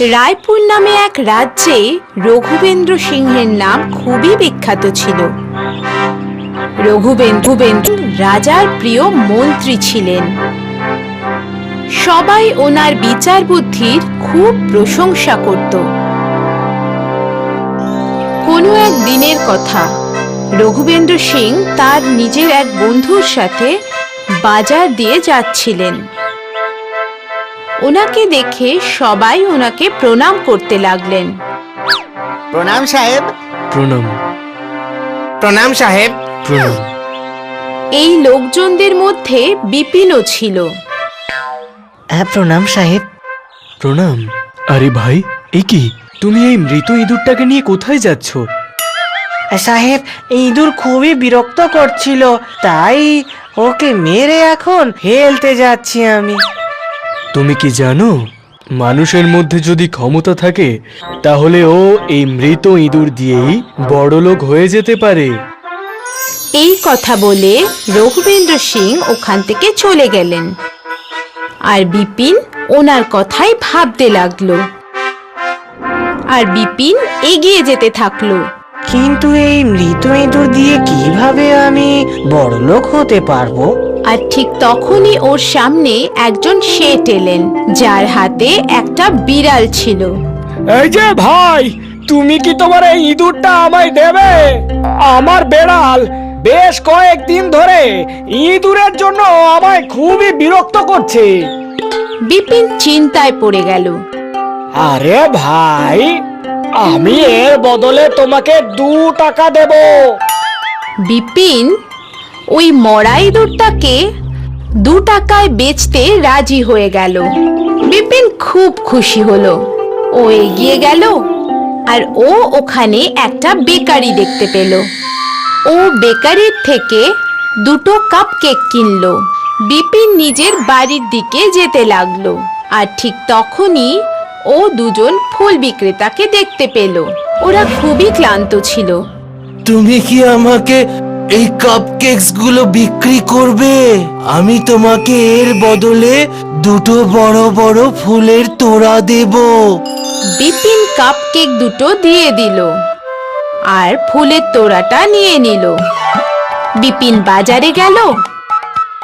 রায়পুর নামে এক রাজ্যে রঘুবেন্দ্র সিংহের নাম খুবই বিখ্যাত ছিল। রঘুবেন্দ্র রঘুবেন্দ্র রাজার প্রিয় মন্ত্রী ছিলেন। সবাই ওনার বিচার বুদ্ধির খুব প্রশংসা করত। কোনো এক দিনের কথা, রঘুবেন্দ্র সিং তার নিজের এক বন্ধুর সাথে বাজার দিয়ে যাচ্ছিলেন। ওনাকে দেখে সবাই ওনাকে প্রণাম করতে লাগলেন। প্রণাম সাহেব। প্রণাম। প্রণাম সাহেব। প্রণাম। এই লোকজনদের মধ্যে বিপিনও ছিল। হ্যাঁ প্রণাম সাহেব। প্রণাম। আরে ভাই এ কি? তুমি এই মৃত ইঁদুরটাকে নিয়ে কোথায় যাচ্ছ? সাহেব ইঁদুর খুবই বিরক্ত করছিল তাই ওকে মেরে এখন ফেলতে যাচ্ছি আমি। তুমি কি জানো মানুষের মধ্যে যদি ক্ষমতা থাকে তাহলে ও এই মৃত ইঁদুর দিয়েই বড়লোক হয়ে যেতে পারে। এই কথা বলে রঘুবেন্দ্র সিং ওখান থেকে চলে গেলেন। আর বিপিন ওনার কথাই ভাবতে লাগল। আর বিপিন এগিয়ে যেতে থাকল। কিন্তু এই মৃত ইঁদুর দিয়ে কীভাবে আমি বড়লোক হতে পারব? আর ঠিক তখনই ওর সামনে একজন শেঠ এলেন যার হাতে একটা বিড়াল ছিল। এই যে ভাই তুমি কি তোমার এই ইঁদুরটা আমায় দেবে? আমার বেড়াল বেশ কয়েকদিন ধরে ইঁদুরের জন্য আমায় খুবই বিরক্ত করছে। বিপিন চিন্তায় পড়ে গেল। আরে ভাই আমি এর বদলে তোমাকে দু টাকা দেব। বিপিন ওই মরা ইঁদুরটাকে দু টাকায় বেচতে রাজি হয়ে গেল। বিপিন খুব খুশি হলো। ও এগিয়ে গেল আর ও ওখানে একটা বেকারি দেখতে পেল। ও বেকারির থেকে দুটো কাপ কেক কিনলো। বিপিন নিজের বাড়ির দিকে যেতে লাগল আর ঠিক তখনই ও দুজন ফুল বিক্রেতাকে দেখতে পেল। ওরা খুবই ক্লান্ত ছিল। তুমি কি আমাকে এই কাপকেকসগুলো বিক্রি করবে। আমি তোমাকে এর বদলে দুটো বড় বড় ফুলের তোড়া দেব। বিপিন কাপকেক দুটো দিয়ে দিল আর ফুলের তোড়াটা নিয়ে নিল। বিপিন বাজারে গেল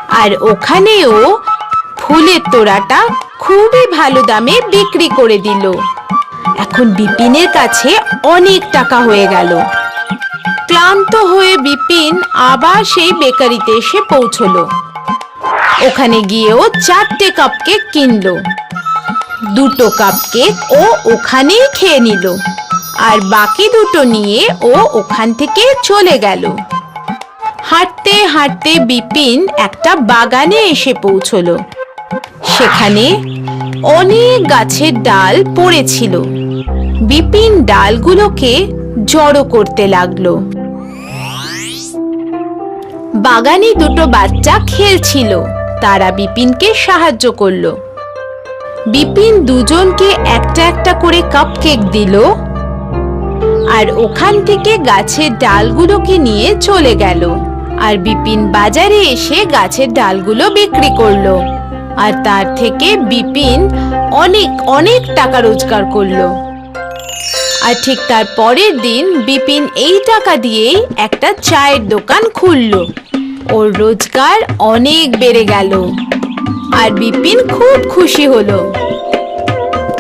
আর ওখানেও ফুলের তোড়াটা খুবই ভালো দামে বিক্রি করে দিল। এখন বিপিনের কাছে অনেক টাকা হয়ে গেল। ক্লান্ত হয়ে বিপিন আবার সেই বেকারিতে এসে পৌঁছলো। ওখানে গিয়েও চারটে কাপকেক কিনলো। দুটো কাপ কেক ও ওখানেই খেয়ে নিল। আর বাকি দুটো নিয়ে ও ওখান থেকে চলে গেল। হাঁটতে হাঁটতে বিপিন একটা বাগানে এসে পৌঁছলো। সেখানে অনেক গাছের ডাল পড়েছিল। বিপিন ডালগুলোকে জড়ো করতে লাগল। বাগানে দুটো বাচ্চা খেলছিল। তারা বিপিনকে সাহায্য করল। বিপিন দুজনকে একটা একটা করে কাপকেক দিল আর ওখান থেকে গাছের ডালগুলোকে নিয়ে চলে গেল। আর বিপিন বাজারে এসে গাছের ডালগুলো বিক্রি করল। আর তার থেকে বিপিন অনেক অনেক টাকা রোজগার করল। আর ঠিক তার পরের দিন বিপিন এই টাকা দিয়েই একটা চায়ের দোকান খুললো। ওর রোজগার অনেক বেড়ে গেল। আর বিপিন খুব খুশি হলো।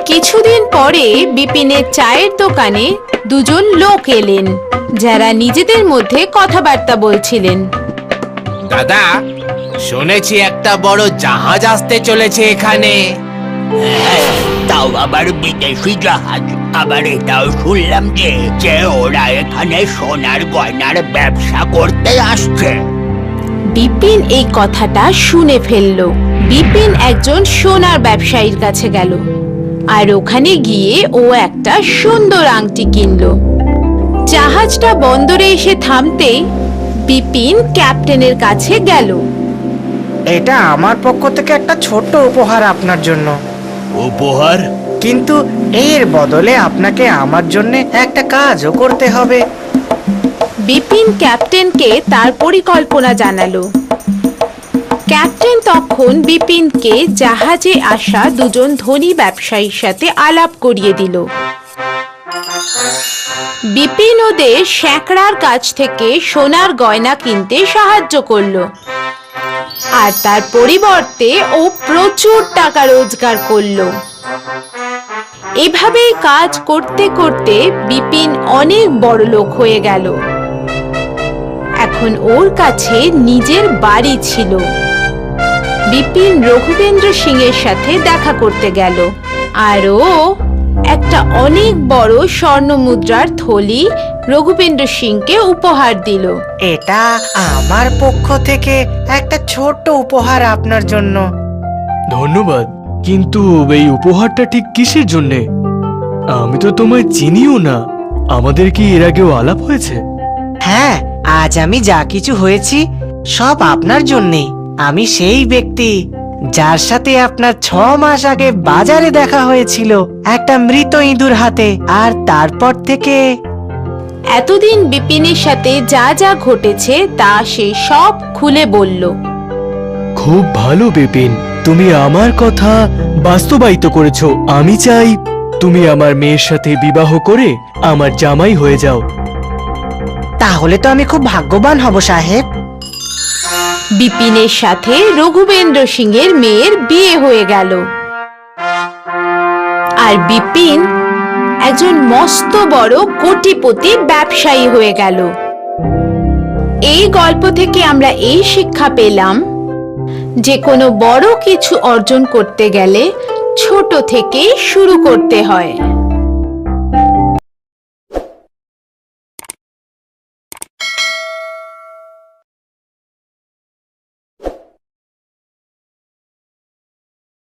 কিছুদিন পরে বিপিনের চায়ের দোকানে দুজন লোক এলেন, যারা নিজেদের মধ্যে কথাবার্তা বলছিলেন। দাদা, শুনেছি একটা বড় জাহাজ আসতে চলেছে এখানে। তাও আবার বিদেশি জাহাজ। আবার এটাও শুনলাম যে যে ওরা এখানে সোনার গয়নার ব্যবসা করতে আসছে। বিপিন এই কথাটা শুনে ফেলল। বিপিন একজন সোনার ব্যবসায়ীর কাছে গেল। আর ওখানে গিয়ে ও একটা সুন্দর আংটি কিনলো। জাহাজটা বন্দরে এসে থামতেই বিপিন ক্যাপ্টেনের কাছে গেল। এটা আমার পক্ষ থেকে একটা ছোট্ট উপহার আপনার জন্য। উপহার? কিন্তু এর বদলে আপনাকে আমার জন্য একটা কাজও করতে হবে। বিপিন ক্যাপ্টেনকে তার পরিকল্পনা জানালো। ক্যাপ্টেন তখন বিপিনকে জাহাজে আসা দুজন ধনী ব্যবসায়ীর সাথে আলাপ করিয়ে দিল। বিপিন ওদের শ্যাকরার কাছ থেকে সোনার গয়না কিনতে সাহায্য করল। আর তার পরিবর্তে ও প্রচুর টাকা রোজগার করল। এভাবেই কাজ করতে করতে বিপিন অনেক বড় লোক হয়ে গেল। এখন ওর কাছে নিজের বাড়ি ছিল। বিপিন রঘুবেন্দ্র সিং এর সাথে দেখা করতে গেল। আর ও একটা অনেক বড় স্বর্ণ মুদ্রার থলি রঘুবেন্দ্র সিংকে উপহার দিল। এটা আমার পক্ষ থেকে একটা ছোট্ট উপহার আপনার জন্য। ধন্যবাদ কিন্তু এই উপহারটা ঠিক কিসের জন্যে? আমি তো তোমায় চিনিও না। আমাদের কি এর আগেও আলাপ হয়েছে? হ্যাঁ আজ আমি যা কিছু হয়েছি সব আপনার জন্যে। আমি সেই ব্যক্তি। যার সাথে আপনার ছ মাস আগে বাজারে দেখা হয়েছিল একটা মৃত ইঁদুর হাতে আর তারপর থেকে এতদিন বিপিনের সাথে যা যা ঘটেছে তা সে সব খুলে বলল। খুব ভালো বিপিন। তুমি আমার কথা বাস্তবায়িত করেছ। আমি চাই তুমি আমার মেয়ের সাথে বিবাহ করে আমার জামাই হয়ে যাও। তাহলে তো আমি খুব ভাগ্যবান হব সাহেব। বিপিনের সাথে রঘুবেন্দ্র সিংয়ের মেয়ের বিয়ে হয়ে গেল। আর বিপিন একজন মস্ত বড় কোটিপতি ব্যবসায়ী হয়ে গেল। এই গল্প থেকে আমরা এই শিক্ষা পেলাম, যে কোনো বড় কিছু অর্জন করতে গেলে ছোট থেকেই শুরু করতে হয়।